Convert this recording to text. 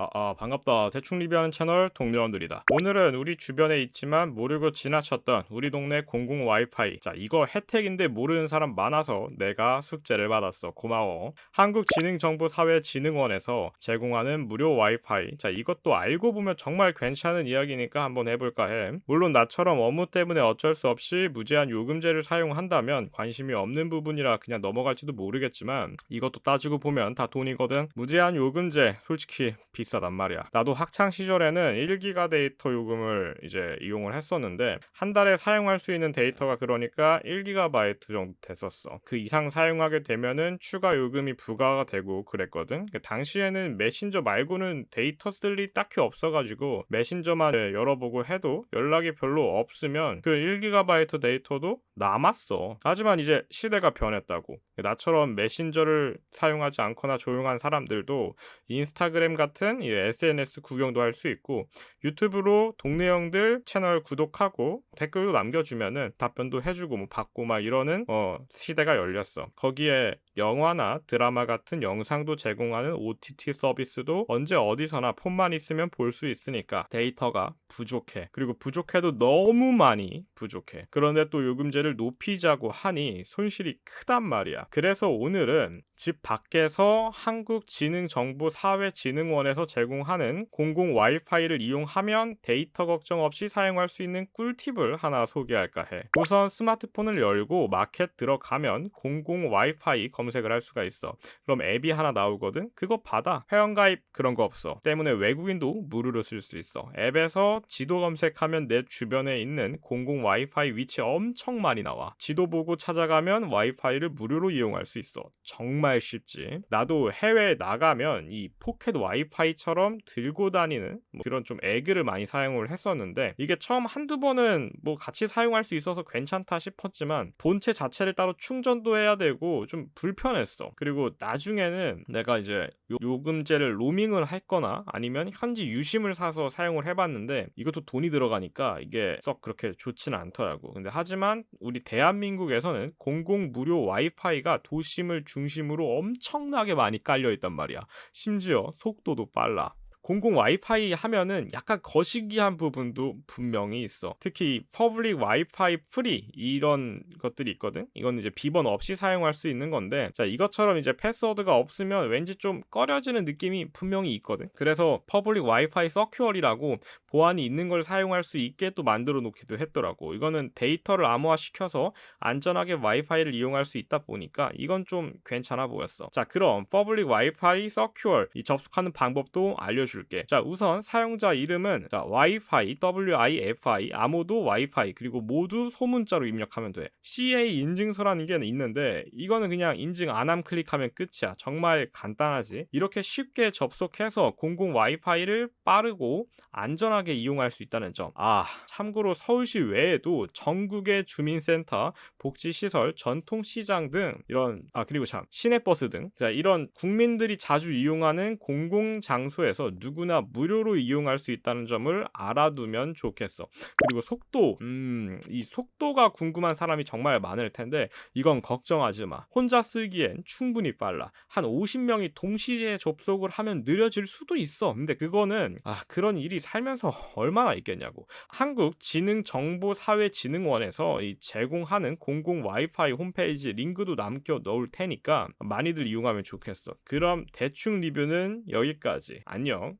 아, 아, 반갑다. 대충 리뷰하는 채널 동료원들이다. 오늘은 우리 주변에 있지만 모르고 지나쳤던 우리 동네 공공 와이파이. 자, 이거 혜택인데 모르는 사람 많아서 내가 숙제를 받았어. 고마워. 한국지능정보사회진흥원에서 제공하는 무료 와이파이. 자, 이것도 알고 보면 정말 괜찮은 이야기니까 한번 해볼까 해. 물론 나처럼 업무 때문에 어쩔 수 없이 무제한 요금제를 사용한다면 관심이 없는 부분이라 그냥 넘어갈지도 모르겠지만 이것도 따지고 보면 다 돈이거든. 무제한 요금제 솔직히 비 싸단 말이야. 나도 학창 시절에는 1기가 데이터 요금을 이제 이용을 했었는데 한 달에 사용할 수 있는 데이터가 그러니까 1GB 정도 됐었어. 그 이상 사용하게 되면은 추가 요금이 부과가 되고 그랬거든. 그 당시에는 메신저 말고는 데이터 쓸 일이 딱히 없어가지고 메신저만 열어보고 해도 연락이 별로 없으면 그 1GB 데이터도 남았어. 하지만 이제 시대가 변했다고. 나처럼 메신저를 사용하지 않거나 조용한 사람들도 인스타그램 같은 이 SNS 구경도 할 수 있고 유튜브로 동네 형들 채널 구독하고 댓글도 남겨주면은 답변도 해주고 뭐 받고 막 이러는 어 시대가 열렸어. 거기에 영화나 드라마 같은 영상도 제공하는 OTT 서비스도 언제 어디서나 폰만 있으면 볼 수 있으니까 데이터가 부족해. 그리고 부족해도 너무 많이 부족해. 그런데 또 요금제를 높이자고 하니 손실이 크단 말이야. 그래서 오늘은 집 밖에서 한국지능정보사회진흥원에서 제공하는 공공 와이파이를 이용하면 데이터 걱정 없이 사용할 수 있는 꿀팁을 하나 소개할까 해. 우선 스마트폰을 열고 마켓 들어가면 공공 와이파이 검 색을 할 수가 있어. 그럼 앱이 하나 나오거든. 그거 받아. 회원가입 그런 거 없어. 때문에 외국인도 무료로 쓸 수 있어. 앱에서 지도 검색하면 내 주변에 있는 공공 와이파이 위치 엄청 많이 나와. 지도 보고 찾아가면 와이파이를 무료로 이용할 수 있어. 정말 쉽지. 나도 해외에 나가면 이 포켓 와이파이처럼 들고 다니는 뭐 그런 좀 애기를 많이 사용을 했었는데 이게 처음 한두 번은 뭐 같이 사용할 수 있어서 괜찮다 싶었지만 본체 자체를 따로 충전도 해야 되고 좀 불 편했어. 그리고 나중에는 내가 이제 요, 요금제를 로밍을 했거나 아니면 현지 유심을 사서 사용을 해봤는데 이것도 돈이 들어가니까 이게 썩 그렇게 좋지는 않더라고. 근데 하지만 우리 대한민국에서는 공공 무료 와이파이가 도심을 중심으로 엄청나게 많이 깔려 있단 말이야. 심지어 속도도 빨라. 공공 와이파이 하면은 약간 거시기한 부분도 분명히 있어. 특히 퍼블릭 와이파이 프리 이런 것들이 있거든. 이건 이제 비번 없이 사용할 수 있는 건데, 자 이것처럼 이제 패스워드가 없으면 왠지 좀 꺼려지는 느낌이 분명히 있거든. 그래서 퍼블릭 와이파이 서큐얼이라고 보안이 있는 걸 사용할 수 있게 또 만들어 놓기도 했더라고. 이거는 데이터를 암호화 시켜서 안전하게 와이파이를 이용할 수 있다 보니까 이건 좀 괜찮아 보였어. 자 그럼 퍼블릭 와이파이 서큐얼 이 접속하는 방법도 알려줄. 줄게. 자, 우선 사용자 이름은 자, 와이파이, WIFI, 아무도 와이파이, 그리고 모두 소문자로 입력하면 돼. CA 인증서라는 게 있는데 이거는 그냥 인증 안 함 클릭하면 끝이야. 정말 간단하지. 이렇게 쉽게 접속해서 공공 와이파이를 빠르고 안전하게 이용할 수 있다는 점. 아, 참고로 서울시 외에도 전국의 주민센터, 복지시설, 전통시장 등 이런 아 그리고 참 시내버스 등 자, 이런 국민들이 자주 이용하는 공공 장소에서 누구나 무료로 이용할 수 있다는 점을 알아두면 좋겠어. 그리고 속도, 음, 이 속도가 궁금한 사람이 정말 많을 텐데 이건 걱정하지 마. 혼자 쓰기엔 충분히 빨라. 한 50명이 동시에 접속을 하면 느려질 수도 있어. 근데 그거는 아, 그런 일이 살면서 얼마나 있겠냐고. 한국 지능 정보 사회 진흥원에서 이 제공하는 공공 와이파이 홈페이지 링크도 남겨 놓을 테니까 많이들 이용하면 좋겠어. 그럼 대충 리뷰는 여기까지. 안녕.